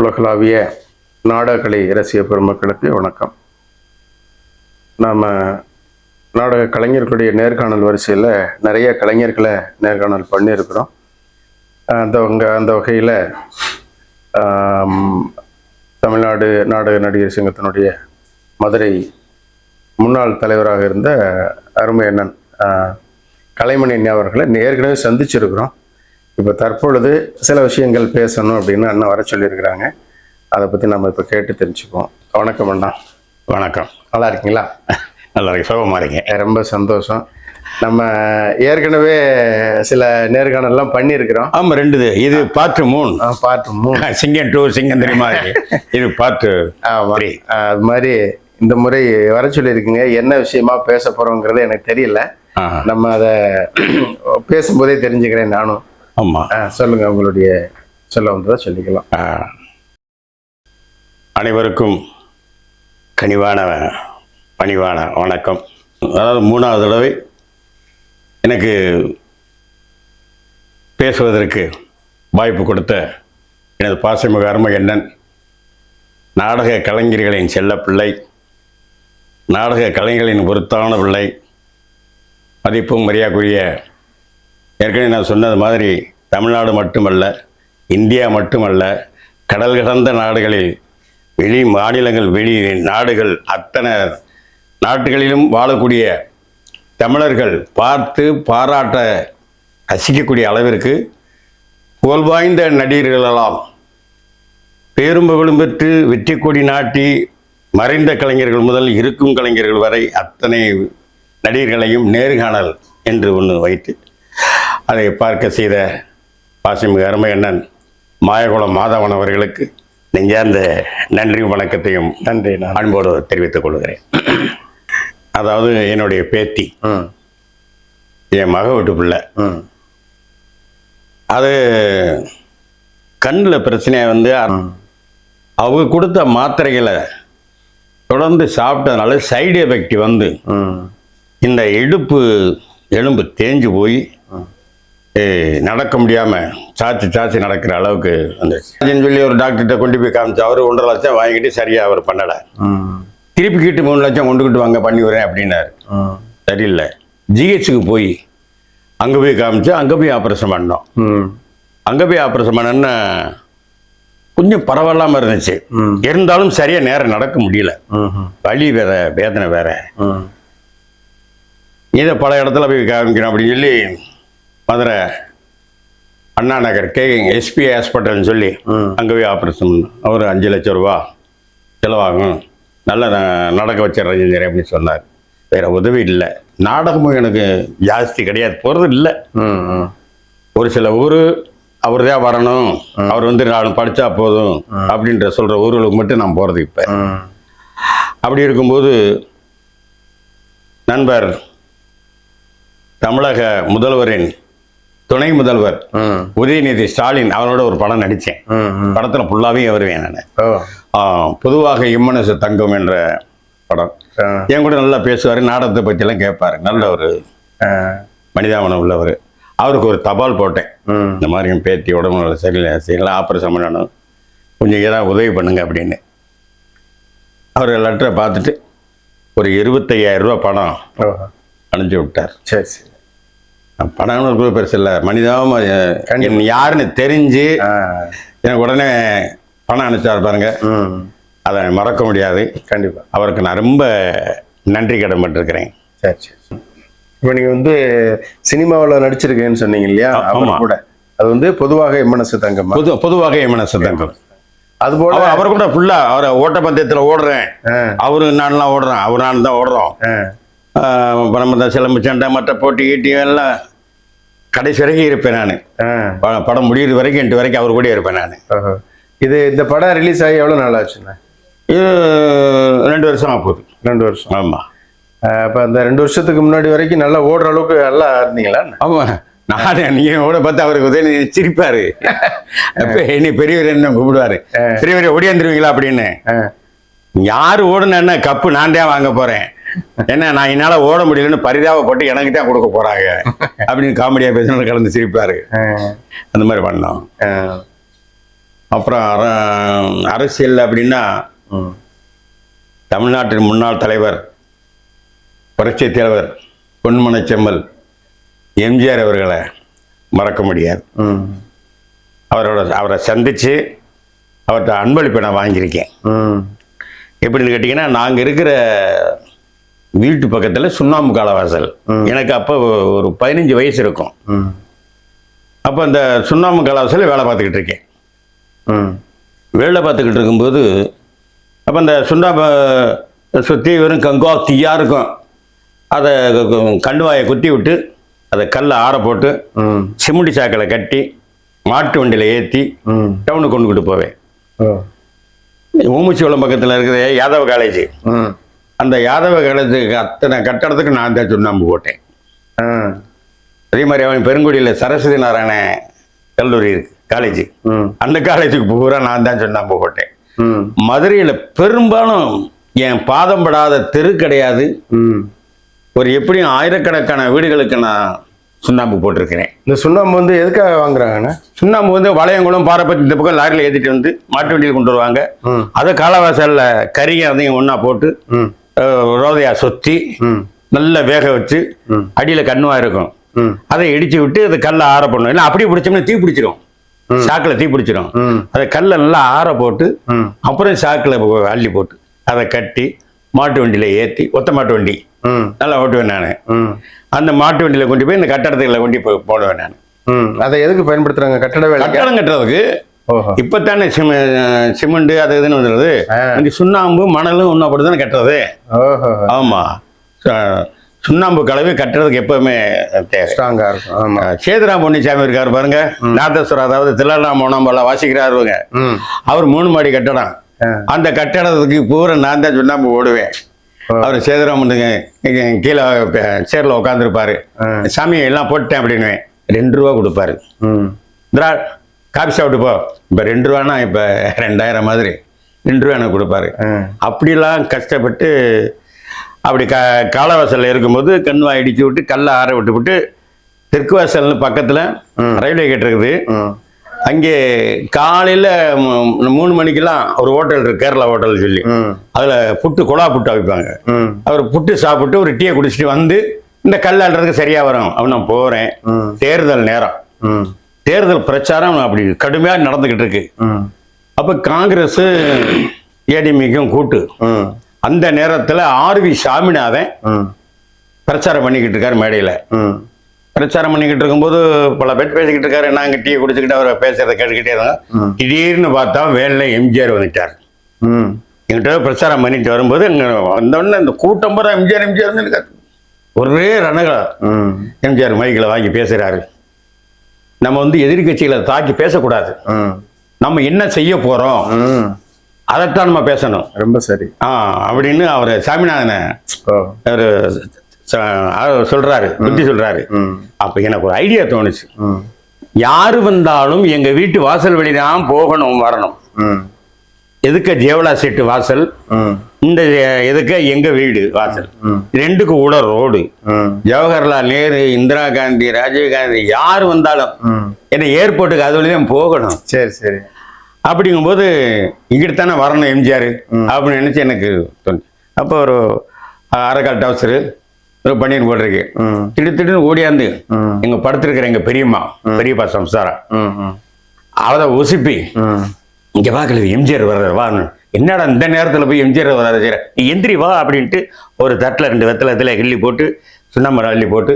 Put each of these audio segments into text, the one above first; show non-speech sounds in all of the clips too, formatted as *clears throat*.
உலகளாவிய நாடகக்கலை ரசிக பெருமக்களுக்கு வணக்கம். நாம் நாடக கலைஞர்களுடைய நேர்காணல் வரிசையில் நிறைய கலைஞர்களை நேர்காணல் பண்ணியிருக்கிறோம். அந்த அந்த வகையில் தமிழ்நாடு நாடக நடிகர் சங்கத்தினுடைய மதுரை முன்னாள் தலைவராக இருந்த அருமையண்ணன் கலைமணி அவர்களை ஏற்கனவே சந்திச்சிருக்கிறோம். இப்போ தற்பொழுது சில விஷயங்கள் பேசணும் அப்படின்னு அண்ணன் வர சொல்லியிருக்கிறாங்க. அதை பற்றி நம்ம இப்போ கேட்டு தெரிஞ்சுக்குவோம். வணக்கம் அண்ணா. வணக்கம். நல்லா இருக்கீங்களா? நல்லா இருக்கு சுகமா இருக்கீங்க ரொம்ப சந்தோஷம். நம்ம ஏற்கனவே சில நேர்காணல்லாம் பண்ணியிருக்கிறோம். ஆமா ரெண்டு இது. பார்ட் மூணு. பார்ட் மூணு. *laughs* சிங்கம் டூ சிங்கம் த்ரீ மாதிரி. இது பார்ட் ஆமா. த்ரீ ஆஹ் அது மாதிரி இந்த முறை வர சொல்லியிருக்கீங்க. என்ன விஷயமா பேச போறோங்கிறது எனக்கு தெரியல. நம்ம அதை *clears throat* பேசும்போதே தெரிஞ்சுக்கிறேன் நானும். ஆமா. ஆஹ் சொல்லுங்க உங்களுடைய சொல்ல வந்ததை சொல்லிக்கலாம். ஆ. அனைவருக்கும் கனிவான பணிவான வணக்கம். அதாவது மூணாவது தடவை எனக்கு பேசுவதற்கு வாய்ப்பு கொடுத்த எனது பாசமிகு அருமை அண்ணன் நாடக கலைஞர்களின் செல்லப்பிள்ளை நாடக கலைஞர்களின் பொருத்தான பிள்ளை மதிப்பும் மரியாதைக்குரிய ஏற்கனவே நான் சொன்னது மாதிரி தமிழ்நாடு மட்டுமல்ல இந்தியா மட்டுமல்ல கடல் கடந்த நாடுகளில் வெளி மாநிலங்கள் வெளி நாடுகள் அத்தனை நாட்டுகளிலும் வாழக்கூடிய தமிழர்கள் பார்த்து பாராட்ட ரசிக்கக்கூடிய அளவிற்கு புகழ்வாய்ந்த நடிகர்களெல்லாம் பேரும் புகழும் பெற்று வெற்றி கொடி நாட்டி மறைந்த கலைஞர்கள் முதல் இருக்கும் கலைஞர்கள் வரை அத்தனை நடிகர்களையும் நேர்காணல் என்று ஒன்று வைத்து அதை பார்க்க செய்த பாசிமிகு அருமை அண்ணன் மாயகுளம் மாதவன் அவர்களுக்கு நெஞ்சார்ந்த நன்றியும் வணக்கத்தையும் நன்றி நான் அன்போடு தெரிவித்துக் கொள்கிறேன். அதாவது என்னுடைய பேத்தி என் மக வீட்டு பிள்ளை. அது கண்ணில் பிரச்சனையாக வந்து. அவங்க கொடுத்த மாத்திரைகளை தொடர்ந்து சாப்பிட்டதுனால சைடு எஃபெக்ட் வந்து இந்த இடுப்பு எலும்பு தேஞ்சு போய் நடக்க முடியாமல் சாச்சி சாச்சி நடக்கிற அளவுக்கு வந்துருச்சு சொல்லி ஒரு டாக்டர்கிட்ட கொண்டு போய் காமிச்சு அவர் ஒன்றரை லட்சம் வாங்கிட்டு சரியாக அவர் பண்ணலை. ம் திருப்பி கிட்டு மூணு லட்சம் கொண்டுக்கிட்டு வாங்க பண்ணி வரேன் அப்படின்னாரு. சரியில்லை. ஜிஹெச்சுக்கு போய் அங்கே போய் காமிச்சு அங்கே போய் ஆப்ரேஷன் பண்ணோம். ம் அங்கே போய் ஆப்ரேஷன் பண்ணோன்னா கொஞ்சம் பரவாயில்லாமல் இருந்துச்சு. இருந்தாலும் சரியாக நேரம் நடக்க முடியல. வலி வேற வேதனை வேற. இதை பல இடத்துல போய் காமிக்கணும் அப்படின்னு சொல்லி மதுரை அண்ணா நகர் கே எஸ்பி ஹாஸ்பிட்டல்னு சொல்லி. அங்கே போய் ஆப்ரேஷன் அவர் அஞ்சு லட்சம் ரூபா செலவாகும். நல்லா நடக்க வச்சிடுறேன் செஞ்சேன் அப்படின்னு சொன்னார். வேற உதவி இல்லை. நாடகமும் எனக்கு ஜாஸ்தி கிடையாது. போகிறது இல்லை. ஒரு சில ஊர் அவர் தான் வரணும். அவர் வந்து நான் படித்தா போதும் அப்படின்ற சொல்கிற ஊர்களுக்கு மட்டும் நான் போகிறது இப்போ. அப்படி இருக்கும்போது நண்பர் தமிழக முதல்வரின் துணை முதல்வர் உதயநிதி ஸ்டாலின் அவரோட ஒரு படம் நடித்தேன் படத்தில் ஃபுல்லாகவே வருவேன் நான். பொதுவாக இம்மனசு தங்கம் என்ற படம். என் கூட நல்லா பேசுவார் நாடகத்தை பற்றியெல்லாம் கேட்பாரு. நல்ல ஒரு ஆ. மனிதாபனம் உள்ளவர். அவருக்கு ஒரு தபால் போட்டேன். இந்த மாதிரி என் பேத்தி உடம்பு சரியில்லை சரியில்லை ஆப்ரேஷன் பண்ணணும். கொஞ்சம் ஏதாவது உதவி பண்ணுங்க அப்படின்னு. அவர் லெட்டரை பார்த்துட்டு ஒரு இருபத்தையாயிரம் ரூபா பணம் அனுப்பிச்சி விட்டார். சரி சரி. பணம்னு கூட பெருசு இல்லை. மனிதாவும். யாருன்னு தெரிஞ்சு எனக்கு உடனே பணம் அனுப்பிச்சார் பாருங்க. அதை மறக்க முடியாது. கண்டிப்பா. அவருக்கு நான் ரொம்ப நன்றி கடன்பட்டிருக்கிறேன் சரி சரி. இப்போ நீங்கள் வந்து சினிமாவில் நடிச்சிருக்கேன்னு சொன்னீங்க இல்லையா? ஆமா. கூட. அது வந்து பொதுவாக எம்மனசு தங்கம்மா. பொது பொதுவாக எமன சதங்கம் அது போல அவர் கூட ஃபுல்லா அவர் ஓட்டப்பந்தயத்தில் ஓடுறேன். அவரு நான்லாம் ஓடுறேன். அவர் நான் தான் ஓடுறோம் அப்புறம் இந்த சிலம்பு சண்டை மற்ற போட்டி கீட்டி எல்லாம் கடைசி வரைக்கும் இருப்பேன் நான். படம் முடியிற வரைக்கும் எட்டு வரைக்கும் அவர் கூட இருப்பேன் நான். இது இந்த படம் ரிலீஸ் ஆகி எவ்வளோ நாள் ஆச்சுண்ணே? இது ரெண்டு வருஷமா போகுது. ரெண்டு வருஷம். ஆமா. அப்போ அந்த ரெண்டு வருஷத்துக்கு முன்னாடி வரைக்கும் நல்லா ஓடுற அளவுக்கு நல்லா இருந்தீங்களா? ஆமா. நான் நீங்க ஓட பார்த்து அவருக்கு உதவி சிரிப்பாரு. அப்ப என்னை பெரியவர் என்ன கூப்பிடுவாரு? பெரியவர் ஓடியாந்துருவீங்களா அப்படின்னு? யாரு ஓடுனா கப்பு நான் தான் வாங்க போறேன். ஏன்னா நான் என்னால ஓட முடியலன்னு பரிதாபப்பட்டு எனக்கு தான் கொடுக்க போறாங்க. அப்படின்னு காமெடியா பேசினா கலந்து சிரிப்பாரு. அந்த மாதிரி பண்ணோம். அப்புறம் அர- அரசியல் அப்படின்னா தமிழ்நாட்டின் முன்னாள் தலைவர் புரட்சி தலைவர் பொன்மன செம்மல் எம்ஜிஆர் அவர்களை மறக்க முடியாது. ம். அவரோட அவரை சந்தித்து அவர்கிட்ட அன்பளிப்பை நான் வாங்கியிருக்கேன். ம். எப்படின்னு கேட்டிங்கன்னா நாங்கள் இருக்கிற வீட்டு பக்கத்தில் சுண்ணாம்பு காலவாசல். எனக்கு அப்போ ஒரு பதினஞ்சு வயசு இருக்கும். ம். அப்போ அந்த சுண்ணாம்பு காலவாசலில் வேலை பார்த்துக்கிட்டு இருக்கேன். ம். வேலை பார்த்துக்கிட்டு இருக்கும்போது அப்போ அந்த சுண்ணாம்பை சுற்றி வெறும் கங்கோ தீயாக இருக்கும். அதை கண்டுவாயை குத்தி விட்டு அதை கல்லை ஆற போட்டு சிமெண்ட் சாக்கில் கட்டி மாட்டு வண்டியில் ஏற்றி டவுனுக்கு கொண்டுக்கிட்டு போவேன். ஊமுச்சிவளம் பக்கத்தில் இருக்கிற யாதவ காலேஜ் ம். அந்த யாதவ காலேஜுக்கு அத்தனை கட்டடத்துக்கு நான் தான் சுண்ணாம்பு போட்டேன். அதே மாதிரி அவன் பெருங்குடியில் சரஸ்வதி நாராயண கல்லூரி இருக்கு காலேஜ் அந்த காலேஜுக்கு பூரா நான் தான் சுண்ணாம்பு போட்டேன். மதுரையில் பெரும்பாலும் என் பாதம் படாத தெரு கிடையாது. ஒரு எப்படியும் ஆயிரக்கணக்கான வீடுகளுக்கு நான் சுண்ணாம்பு போட்டிருக்கிறேன். இந்த சுண்ணாம்பு வந்து எதுக்காக வாங்குறாங்கண்ணே? சுண்ணாம்பு வந்து வளையங்குளம் பாறைப்பத்தி இந்த பக்கம் லாரியில் ஏற்றிட்டு வந்து மாட்டு வண்டியில் கொண்டு வருவாங்க. அதை காலவாசலில் கறியை அதையும் ஒன்றா போட்டு ரோதையா சொத்தி நல்லா வேக வச்சு. அடியில் கண்ணுவா இருக்கும். அதை இடிச்சு விட்டு அதை கல்லை ஆற பண்ணும் இல்லை அப்படியே பிடிச்சோம்னா தீ பிடிச்சிரும். சாக்கில் தீ பிடிச்சிரும். ம். அதை கல்லை நல்லா ஆற போட்டு அப்புறம் சாக்கில் அள்ளி போட்டு அதை கட்டி மாட்டு வண்டியில் ஏற்றி ஒத்த மாட்டு வண்டி. நல்லா ஓட்டுவேன் நான். அந்த மாட்டு வண்டியில் கொண்டு போய் இந்த கட்டடத்துக்குள்ள கொண்டு போய் போடுவேன் நான். அதை எதுக்கு பயன்படுத்துறாங்க? கட்டட வேலைக்கு? கட்டடம் கட்டுறதுக்கு ஓஹோ. இப்போ தானே சிம சிமெண்ட் அது இதுன்னு வந்துடுது. இந்த சுண்ணாம்பு மணலும் ஒன்றா போட்டு தானே கட்டுறது ஆமாம் சுண்ணாம்பு கலவை கட்டுறதுக்கு எப்பவுமே ஸ்ட்ராங்கா இருக்கும். ஆமா. சேதுரா பொன்னிசாமி இருக்காரு பாருங்க. நாதஸ்வரம் அதாவது திருநாமோனம்பல வாசிக்கிறாருங்க அவர் மூணு மாடி கட்டடம். அந்த கட்டடத்துக்கு பூரா நான் தான் சுண்ணாம்பு ஓடுவேன். அவர் சேதுராமனுங்க கீழே சேரில் உட்காந்துருப்பாரு ஆ. சாமி எல்லாம் போட்டேன் அப்படின்னு ரெண்டு ரூபா கொடுப்பாரு. ம் இந்திரா காபி சாப்பிட்டு போ. இப்போ ரெண்டு ரூபானா இப்போ ரெண்டாயிரம் மாதிரி. ரெண்டு ரூபா எனக்கு கொடுப்பாரு. அப்படிலாம் கஷ்டப்பட்டு அப்படி க காலவாசலில் இருக்கும்போது கண்வா இடிச்சு விட்டு கல்லை ஆற விட்டு விட்டு தெற்கு வாசல்னு பக்கத்தில் ரயில்வே கேட் இருக்குது. அங்கே காலையில் மூணு மணிக்கெல்லாம் ஒரு ஹோட்டல் இருக்கு கேரளா ஹோட்டல் சொல்லி. அதில் புட்டு குழா புட்டு வைப்பாங்க ம் அவர் புட்டு சாப்பிட்டு ஒரு டீயை குடிச்சிட்டு வந்து இந்த கல் அள்ளுறதுக்கு சரியாக வரும். அவன் நான் போகிறேன் தேர்தல் நேரம். தேர்தல் பிரச்சாரம் அப்படி கடுமையாக நடந்துக்கிட்டு இருக்கு. அப்போ காங்கிரஸ் ஏடிஎம்கேக்கும் கூட்டு. அந்த நேரத்தில் ஆர்வி சாமிநாதன் ம் பிரச்சாரம் பண்ணிக்கிட்டு இருக்காரு மேடையில். பிரச்சாரம் பண்ணிக்கிட்டு இருக்கும்போது பல பேர் பேசிக்கிட்டு இருக்காரு நாங்கள் டீ குடிச்சுக்கிட்டு அவரை பேசுறதை கேட்டுக்கிட்டே இருந்தோம். திடீர்னு பார்த்தா வேலையில் எம்ஜிஆர் வந்துட்டார். ம் என்கிட்ட பிரச்சாரம் பண்ணிட்டு வரும்போது இங்கே வந்தோடனே இந்த கூட்டம் பூரா எம்ஜிஆர் எம்ஜிஆர் எனக்கு ஒரே ரணகளம். ம் எம்ஜிஆர் மைக்கில் வாங்கி பேசுகிறாரு நம்ம வந்து எதிர்க்கட்சிகளை தாக்கி பேசக்கூடாது. ம் நம்ம என்ன செய்ய போகிறோம் ம் அதைத்தான் நம்ம பேசணும். ரொம்ப சரி. ஆ அப்படின்னு அவர் சாமிநாதனை அவர் சொல்றாரு புத்தி சொல்றாரு. ம். அப்ப எனக்கு ஒரு ஐடியா தோணுச்சு. ம் யாரு வந்தாலும் எங்க வீட்டு வாசல் வழி தான் போகணும் வரணும். ம். எதுக்க ஜேவலா செட்டு வாசல்? ம். இந்த எதுக்க? எங்க வீடு வாசல். ரெண்டுக்கு உட ரோடு. ஜவஹர்லால் நேரு இந்திரா காந்தி ராஜீவ் காந்தி யார் வந்தாலும் என்ன ஏர்போர்ட்டுக்கு அது வழி தான் போகணும். சரி சரி. அப்படிங்கும்போது இங்கிட்டு தானே வரணும் எம்ஜிஆர் அப்படின்னு நினைச்சு எனக்கு தோணுச்சு. அப்போ ஒரு அரைக்கால் டவுசரு ஒரு பன்னீர் போட்டிருக்கு. திடு திடீர்னு ஓடியாந்து எங்க படுத்திருக்கிற எங்க பெரியம்மா பெரியப்பா சம்சாரம் ம் ம். அவதை உசுப்பி ம். இங்க பார்க்கல எம்ஜிஆர் வர்றாரு வா என்னடா இந்த நேரத்துல போய் எம்ஜிஆர் வர்றாரு சரி நீ எந்திரி வா அப்படின்ட்டு ஒரு தட்டில் ரெண்டு வெத்தலத்தில் கிள்ளி போட்டு சுண்ணாம்பரம் அள்ளி போட்டு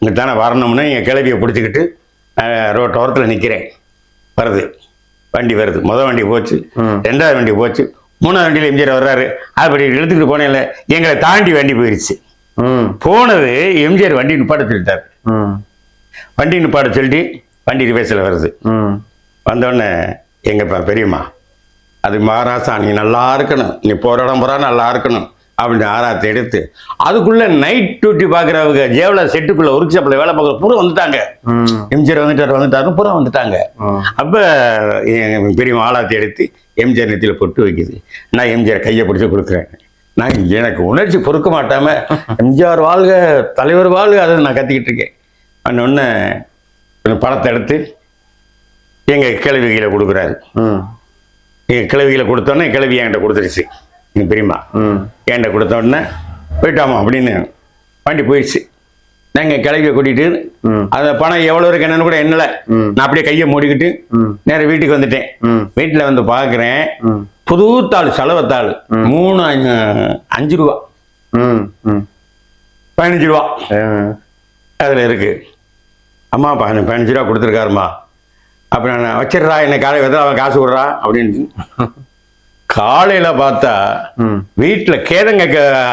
இங்க தானே வரணும்னு என் கிளவியை பிடிச்சிக்கிட்டு ரோட் ஓரத்தில் நிற்கிறேன் வருது. வண்டி வருது. முத வண்டி போச்சு. ரெண்டாவது வண்டி போச்சு. மூணாவது வண்டியில் எம்ஜிஆர் வர்றாரு. அப்படி இழுத்துக்கிட்டு போனேன்ல எங்களை தாண்டி வண்டி போயிடுச்சு ம். போனது எம்ஜிஆர் வண்டி நிப்பாட்ட சொல்லிட்டார். ம். வண்டி நிப்பாட்ட சொல்லிட்டு வண்டி ரிவேஸில் வருது. ம். வந்தோடனே எங்கப்பா பெரியம்மா அது மகாராசா நீ நல்லா இருக்கணும். நீ போகிற இடம் பூரா நல்லா இருக்கணும். அப்படின்னு ஆராத்தை எடுத்து அதுக்குள்ள நைட் டியூட்டி பார்க்குறவங்க ஜேவலா செட்டுக்குள்ள ஒர்க் ஷாப்பில் வேலை பார்க்குற பூரா வந்துட்டாங்க. எம்ஜிஆர் வந்துட்டார் வந்துட்டாரு பூரா வந்துட்டாங்க. அப்போ பெரியம்மா ஆளாத்தி எடுத்து எம்ஜிஆர் நெத்தியில் பொட்டு வைக்குது. நான் எம்ஜிஆர் கையை பிடிச்சி கொடுக்குறேன். நான் எனக்கு உணர்ச்சி பொறுக்க மாட்டாம *laughs* எம்ஜிஆர் வாழ்க தலைவர் வாழ்க அதை நான் கத்திக்கிட்டு இருக்கேன். கொஞ்சம் படத்தை எடுத்து எங்கள் கிழவிகளை கொடுக்குறாரு. கிழவிகளை கொடுத்தோன்னே கிழவி என்கிட்ட கொடுத்துருச்சு. எங்கள் பெரியம்மா என்கிட்ட கொடுத்த உடனே போயிட்டாமா அப்படின்னு வண்டி போயிடுச்சு. நாங்கள் கிளவியை கூட்டிகிட்டு ம். அந்த பணம் எவ்வளோ இருக்கு என்னன்னு கூட ம். நான் அப்படியே கையை மூடிக்கிட்டு ம். நேரா வீட்டுக்கு வந்துட்டேன். வீட்டில் வந்து பார்க்குறேன். புது தாள் செலவத்தாள். மூணு அஞ்சு- ரூபா. ம். ம். பதினஞ்சு ரூபா. அதில் இருக்கு. அம்மா பதினஞ்சு ரூபா கொடுத்துருக்காருமா அப்போ நான் வச்சிடுறா என்னை காலை வெதா அவன் காசு விட்றா அப்படின்னு. காலையில் பார்த்தா வீட்டில் கேதங்க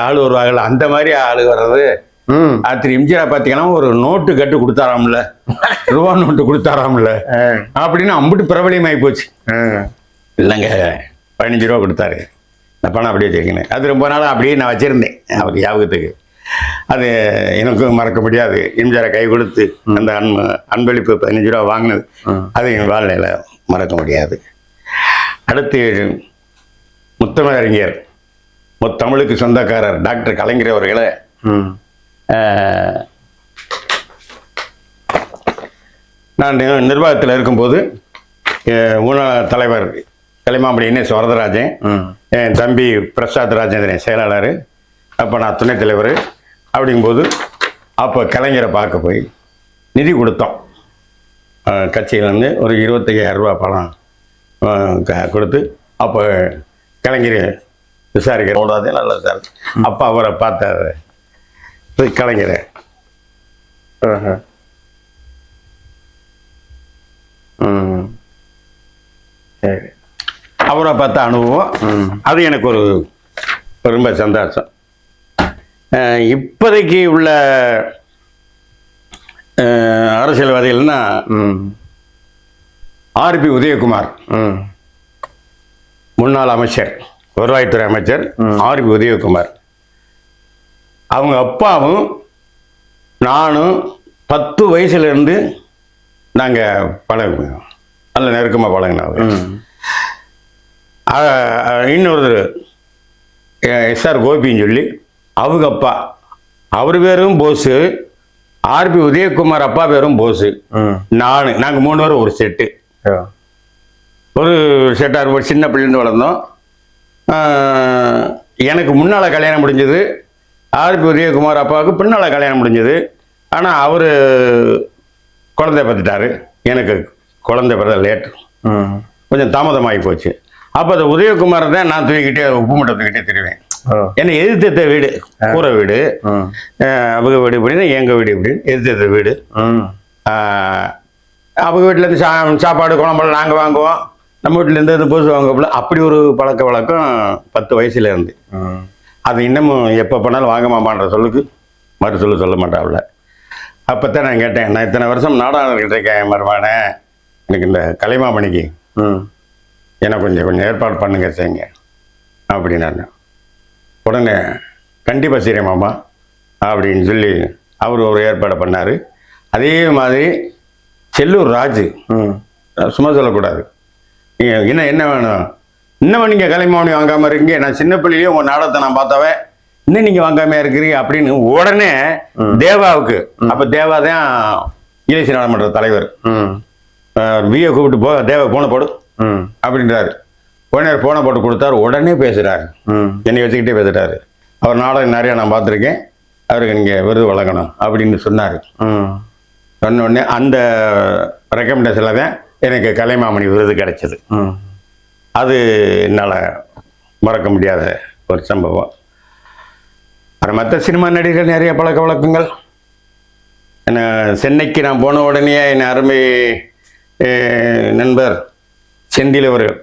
ஆள் வருவாங்கல்ல அந்த மாதிரி ஆள் வர்றது. ராத்திரி எம்ஜிஆர் பார்த்தீங்கன்னா ஒரு நோட்டு கட்டு கொடுத்தாராம்ல. *laughs* ரூபா நோட்டு கொடுத்தாராம்ல. அப்படின்னு அம்பிட்டு பிரபலியமாகி போச்சு. இல்லைங்க பதினஞ்சு ரூபா கொடுத்தாரு. இந்த பணம் அப்படியே வச்சுருக்கேன் அது ரொம்ப நாள் அப்படியே நான் வச்சுருந்தேன் அவர் ஞாபகத்துக்கு. அது எனக்கும் மறக்க முடியாது. எம்ஜிஆரை கை கொடுத்து அந்த அன்பு. அன்பளிப்பு பதினஞ்சு ரூபா வாங்கினது. அது என் வாழ்நிலையில் மறக்க முடியாது. அடுத்து முத்தமிழறிஞர் முத்தமிழுக்கு சொந்தக்காரர் டாக்டர் கலைஞர் அவர்களை நான் நிர்வாகத்தில் இருக்கும்போது ஊழல் தலைவர் கலிமாமணி என்எஸ் வரதராஜன் என் தம்பி பிரசாத் ராஜேந்திரன் செயலாளர் அப்போ நான் துணைத் தலைவர் அப்படிங்கும்போது அப்போ கலைஞரை பார்க்க போய் நிதி கொடுத்தோம். கட்சியிலேருந்து ஒரு இருபத்தையாயிரம் ரூபா பணம் கொடுத்து அப்போ கலைஞர் விசாரிக்கிற ஓடாதே நல்லா சார் அப்போ அவரை பார்த்தாரு. கலைஞரை. சரி. அவரை பார்த்த அனுபவம் அது எனக்கு ஒரு ரொம்ப சந்தோஷம். இப்போதைக்கு உள்ள அரசியல்வாதிகள்னா ம். ஆர்பி உதயகுமார். ம். முன்னாள் அமைச்சர் வருவாய்த்துறை அமைச்சர் ஆர்பி உதயகுமார். அவங்க அப்பாவும் நானும் பத்து வயசுலேருந்து நாங்கள் பழகுவோம் நல்ல நெருக்கமாக அஹ், இன்னொருத்தர் எஸ்ஆர் கோபின்னு சொல்லி அவங்க அப்பா. அவர் பேரும் போஸு ஆர்பி உதயகுமார் அப்பா பேரும் போஸு. நான் நாங்கள் மூணு பேரும் ஒரு செட்டு. ஒரு செட்டார் ஒரு சின்ன பிள்ளைன்னு வளர்ந்தோம். எனக்கு முன்னால் கல்யாணம் முடிஞ்சது. ஆர்பி உதயகுமார் அப்பாவுக்கு பின்னால் கல்யாணம் முடிஞ்சது. ஆனால் அவர் குழந்தை பார்த்துட்டாரு எனக்கு குழந்தை பிறந்த லேட்டு ம் கொஞ்சம் தாமதமாகி போச்சு. அப்போ அந்த உதயகுமாரை தான் நான் தூக்கிக்கிட்டே உப்பு மூட்டை தூக்கிட்டே திருவேன். என்னை எதிர்த்த வீடு கூரை வீடு அவங்க வீடு இப்படின்னா எங்கள் வீடு இப்படி எதிர்த்த வீடு. அவங்க வீட்டிலேருந்து சா சாப்பாடு குழம்பெல்லாம் நாங்கள் வாங்குவோம். நம்ம வீட்டிலேருந்து இந்த புதுசு வாங்கப்பல அப்படி ஒரு பழக்க வழக்கம் பத்து வயசுல இருந்து. அது இன்னமும் எப்போ பண்ணாலும் வாங்க மாமான்ற சொல்லுக்கு மறு சொல்லு சொல்ல மாட்டாப்புல. அப்போ தான் நான் கேட்டேன் நான் இத்தனை வருஷம் நாடகம் இருக்கேன் மருமானே எனக்கு இந்த கலைமாமணிக்கு ம் எனக்கு கொஞ்சம் கொஞ்சம் ஏற்பாடு பண்ணுங்க செய்யுங்க. அப்படின்னாரு உடனே கண்டிப்பாக செய்கிறேன் மாமா அப்படின்னு சொல்லி அவர் ஒரு ஏற்பாடு பண்ணார். அதே மாதிரி செல்லூர் ராஜு ம். சும்மா சொல்லக்கூடாது. நீங்கள் என்ன என்ன வேணும்? இன்னும் நீங்கள் கலைமாவணி வாங்காமல் இருக்கீங்க? நான் சின்ன பிள்ளையிலேயே உங்கள் நாடகத்தை நான் பார்த்தவே இன்னும் நீங்கள் வாங்காம இருக்கிறீங்க அப்படின்னு உடனே தேவாவுக்கு அப்போ தேவா தான் இலசி நாடாளுமன்ற தலைவர். ம். விஏ கூப்பிட்டு போ தேவா போன போடு. ம். அப்படின்றாரு. உடனே போனை போட்டு கொடுத்தாரு. உடனே பேசுகிறாரு என்னை வச்சுக்கிட்டே பேசுகிறாரு அவர் நாடகம் நிறையா நான் பார்த்துருக்கேன். அவருக்கு நீங்கள் விருது வழங்கணும் அப்படின்னு சொன்னார். ம். சொன்ன உடனே அந்த ரெக்கமெண்டேஷனில் தான் எனக்கு கலைமாமணி விருது கிடைச்சது. அது என்னால் மறக்க முடியாத ஒரு சம்பவம். அப்புறம் மற்ற சினிமா நடிகர்கள் நிறைய பழக்க வழக்கங்கள். என்ன சென்னைக்கு நான் போன உடனே என் அருமை நண்பர் செந்தில் அவர்கள்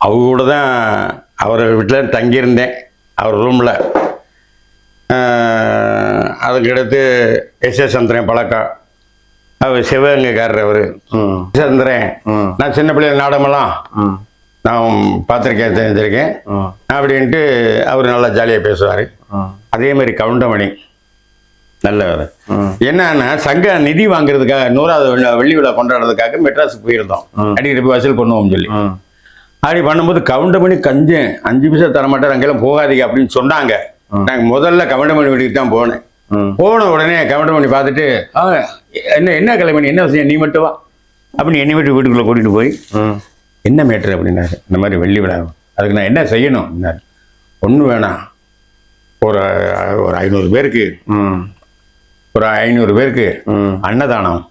அவங்க கூட தான் அவர் வீட்டில் தங்கியிருந்தேன். அவர் ரூமில் அதுக்கடுத்து எஸ் எஸ் சந்திரன் பழக்கம் அவர் சிவகங்கைக்காரர் அவர். சந்திரன். நான் சின்ன பிள்ளைகள் நாடகமெல்லாம் ம். நான் பார்த்துருக்கேன் தெரிஞ்சிருக்கேன். அப்படின்ட்டு அவர் நல்லா ஜாலியாக பேசுவார். அதே மாதிரி கவுண்டமணி. நல்லவர் என்னன்னா சங்க நிதி வாங்குறதுக்காக நூறாவது வெள்ளி விழா கொண்டாடுறதுக்காக மெட்ராஸுக்கு போயிருந்தோம். அடிக்கடி போய் வசூல் பண்ணுவோம் சொல்லி. அப்படி பண்ணும்போது கவுண்டமணி கஞ்சேன் அஞ்சு பைசா தரமாட்டார் அங்கெல்லாம் போகாதீங்க அப்படின்னு சொன்னாங்க. நாங்கள் முதல்ல கவுண்டமணி வீட்டுக்கு தான் போனேன். போன உடனே கவுண்டமணி பார்த்துட்டு "ஆ, என்ன என்ன கிளம்பி என்ன விஷயம் நீ மட்டும் வா. அப்படின்னு என்னை விட்டு வீட்டுக்குள்ளே கூட்டிகிட்டு போய் என்ன மேட்ரு? அப்படின்னாரு. இந்த மாதிரி வெள்ளி விழா. அதுக்கு நான் என்ன செய்யணும்? ஒன்றும் வேணாம். ஒரு ஒரு ஐநூறு பேருக்கு. ஒரு ஐநூறு பேருக்கு ம் அன்னதானம்.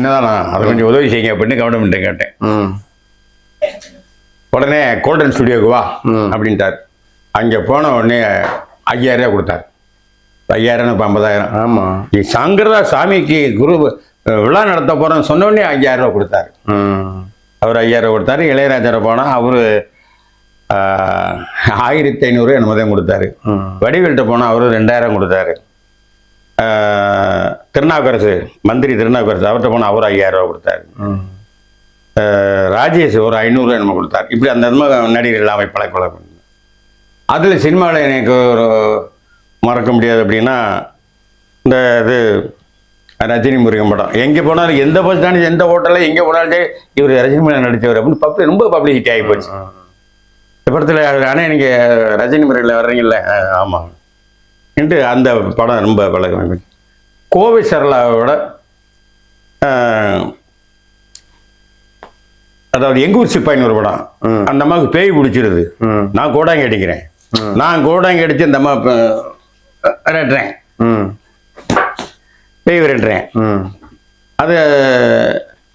ம் அன்னதானம் அதை கொஞ்சம் உதவி செய்யுங்க அப்படின்னு கவர்மெண்ட்டை கேட்டேன். ம். உடனே கோல்டன் ஸ்டுடியோக்கு வா. அப்படின்ட்டார். அங்கே போன உடனே ஐயாயிரம் கொடுத்தார். ஐயாயிரம் இப்போ ஐம்பதாயிரம். ஆமாம் நீ சங்கரதா சாமிக்கு குரு விழா நடத்த போகிறேன்னு சொன்ன உடனே ஐயாயிரம் ரூபாய் கொடுத்தாரு. ம் அவர் ஐயாயிரம் கொடுத்தாரு. இளையராஜரை போனால் அவர் ஆயிரத்தி ஐநூறு என்னமோ தான் கொடுத்தாரு. வடிவேல்கிட்ட போனால் அவரு ரெண்டாயிரம் கொடுத்தாரு. திருநாவுக்கரசு மந்திரி திருநாவுக்கரசு அவர்கிட்ட போனால் அவர் ஐயாயிரம் ரூபா கொடுத்தாரு. ராஜேஷ் ஒரு ஐநூறுரூவா என்னமோ கொடுத்தார். இப்படி அந்த விதமாக நடிகர் எல்லாமே பழக்க பழக்கம் அதில் சினிமாவில் எனக்கு ஒரு மறக்க முடியாது அப்படின்னா இந்த இது ரஜினி முருகன் படம். எங்கே போனாலும் எந்த பஸ் ஸ்டாண்டு எந்த ஹோட்டலில் எங்கே போனாலும் சரி, இவர் ரஜினி முருகன் நடித்தவர் அப்படின்னு பப்ளி ரொம்ப பப்ளிசிட்டி ஆகி போச்சு. இந்த படத்தில் ஆனால் நீங்கள் ரஜினி முறையில் வர்றீங்கல்ல? ஆமாம் என்று அந்த படம் ரொம்ப பழக்கம் கோவை சரளாவோட அதாவது எங்கூர் சிப்பாயின்னு ஒரு படம். அந்த அம்மாவுக்கு பேய் பிடிச்சிருது. நான் கோடாங்கி அடிக்கிறேன். நான் கோடாங்கி அடித்து இந்த அம்மா விரட்டுறேன். பேய் விரட்டுறேன். அது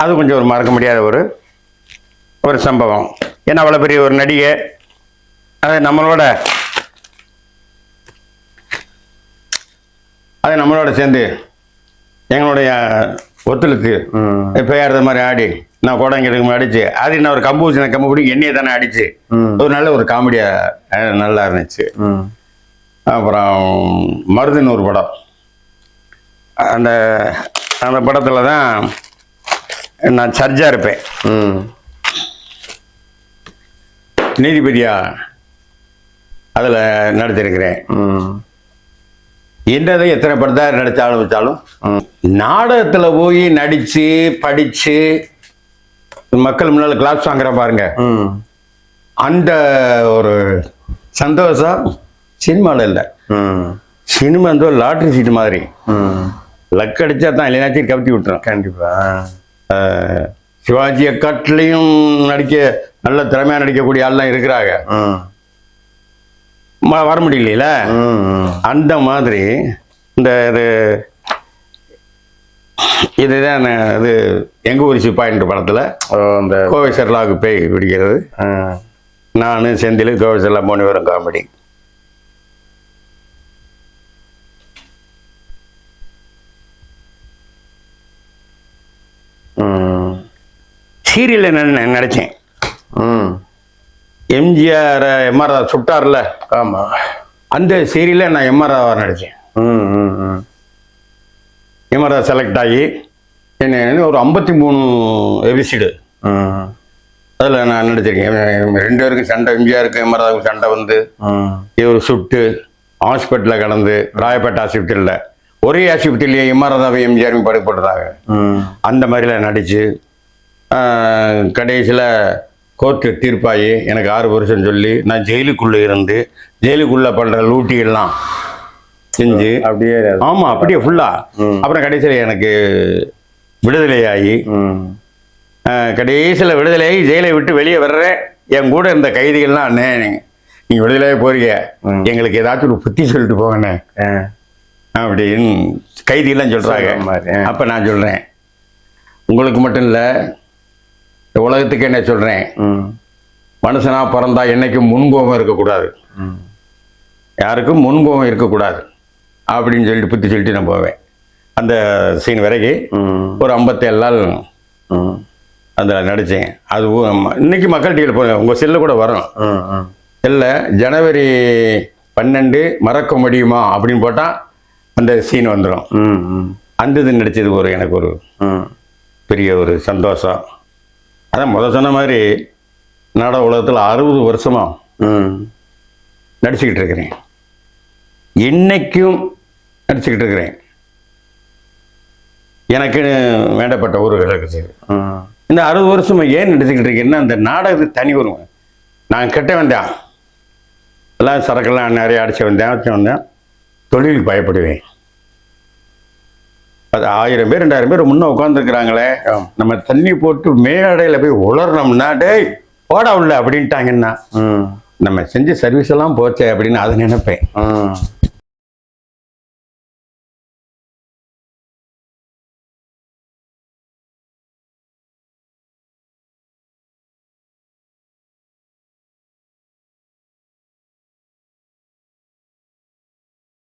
அது கொஞ்சம் ஒரு மறக்க முடியாத ஒரு ஒரு சம்பவம். ஏன்னா அவ்வளோ பெரிய ஒரு நடிகை. அது நம்மளோட அது நம்மளோட சேர்ந்து எங்களுடைய ஒத்துழைத்து ம். பெயர் இந்த மாதிரி ஆடி நான் கோடங்கிடுக்கு அடிச்சு அது என்ன ஒரு கம்பு வச்சு கம்பு பிடிக்கும் எண்ணெயை தானே அடிச்சு. ஒரு நல்ல ஒரு காமெடியாக நல்லா இருந்துச்சு. ம். அப்புறம் மருதுன்னு ஒரு படம். அந்த அந்த படத்தில் தான் நான் சர்ஜாக இருப்பேன். ம். நீதிபதியா அதில் நடிச்சிருக்கிறேன். ம் என்னதை எத்தனை படத்தை நடித்தாலும் வச்சாலும் நாடகத்தில் போய் நடித்து படித்து மக்கள் முன்னால் கிளாஸ் வாங்குற பாருங்க. அந்த ஒரு சந்தோஷம் சினிமாவில் இல்லை. சினிமா வந்து ஒரு லாட்ரி சீட்டு மாதிரி. லக் அடிச்சா தான் இல்லைனாச்சும் கவுத்தி விட்டுரும். கண்டிப்பா. ஆஹ் சிவாஜியை காட்டிலையும் நடிக்க நல்ல திறமையாக நடிக்கக்கூடிய ஆள்லாம் இருக்கிறாங்க. வர முடியல அந்த மாதிரி இந்த இது இதுதான் இது எங்க ஊர் சிப்பாயின்ற படத்தில். ஓ அந்த கோவை சர்லாவுக்கு பேய் பிடிக்கிறது நான் செந்தில் கோவை சர்லா மூணு பேரும் காமெடி. சீரியலில் நான் நடித்தேன் ம். எம்ஜிஆர் எம்ஆர் சுட்டார்ல. ஆமாம் அந்த சீரியலில் நான் எம்ஆர் நடித்தேன் எம்ஆர் செலக்ட் ஆகி என்ன ஒரு ஐம்பத்தி மூணு எபிசோடு அதில் நான் நடிச்சிருக்கேன். ரெண்டு பேருக்கும் சண்டை எம்ஜிஆருக்கு எம்ஆர்ஆருக்கு சண்டை வந்து இவர் சுட்டு ஹாஸ்பிட்டலில் கடந்து ராயப்பேட்டை ஆஸ்பத்திரியில் ஒரே ஆஸ்பத்திரியிலேயே எம்ஆர்ஆவை எம்ஜிஆரும் படுக்கப்பட்டதாக ம் அந்த மாதிரிலாம் நடித்து கடைசியில் கோர்ட்டு தீர்ப்பாகி எனக்கு ஆறு வருஷம் சொல்லி நான் ஜெயிலுக்குள்ளே இருந்து ஜெயிலுக்குள்ளே பண்ணுற லூட்டியெல்லாம் செஞ்சு அப்படியே. ஆமாம் அப்படியே ஃபுல்லாக. அப்புறம் கடைசியில் எனக்கு விடுதலையாகி கடைசியில் விடுதலையாகி ஜெயிலை விட்டு வெளியே வர்றேன் என் கூட இருந்த கைதிகள்லாம் அண்ணே நீங்கள் விடுதலையாக போறீங்க ம். எங்களுக்கு ஏதாச்சும் ஒரு புத்தி சொல்லிட்டு போங்கண்ணே அப்படின்னு கைதியெல்லாம் சொல்கிறாங்க. அப்போ நான் சொல்கிறேன் உங்களுக்கு மட்டும் இல்லை இந்த உலகத்துக்கு என்ன சொல்கிறேன் மனுஷனா பிறந்தா என்னைக்கும் முன்கோபம் இருக்கக்கூடாது. யாருக்கும் முன்கோபம் இருக்கக்கூடாது. அப்படின்னு சொல்லிட்டு புத்தி சொல்லிட்டு நான் போவேன். அந்த சீன் வரைக்கும் ம் ஒரு ஐம்பத்தேழு நாள் அதில் நடித்தேன் அது இன்னைக்கு மக்கள் டிவியில் போகிறேன் உங்கள் செல்லு கூட வரும் செல்லில் ஜனவரி பன்னெண்டு மறக்க முடியுமா அப்படின்னு போட்டால் அந்த சீன் வந்துடும் அந்த இது நடித்தது ஒரு எனக்கு ஒரு பெரிய ஒரு சந்தோஷம். அதான் முத சொன்ன மாதிரி நாடக உலகத்தில் அறுபது வருஷமாக ம். நடிச்சுக்கிட்டு இருக்கிறேன். இன்னைக்கும் நடிச்சுக்கிட்டு இருக்கிறேன். எனக்கு வேண்டப்பட்ட ஊர்கள் இருக்குது ம் இந்த அறுபது வருஷமா ஏன் நடிச்சுக்கிட்டு இருக்கேன்னா அந்த நாடகத்துக்கு தனி வரும் நான் கெட்ட வந்தேன். எல்லாம் சரக்கெல்லாம் நிறைய அடிச்சு வந்தேன் அடிச்சு வந்தேன். தொழிலுக்கு பயப்படுவேன். அது ஆயிரம் பேர் ரெண்டாயிரம் பேர் முன்ன உட்காந்துருக்குறாங்களே. நம்ம தண்ணி போட்டு மேடையில் போய் உளறணும்னா டேய் போடா உள்ள அப்படின்ட்டாங்கன்னா நம்ம செஞ்ச சர்வீஸ் எல்லாம் போச்சே அப்படின்னு அதை நினைப்பேன்.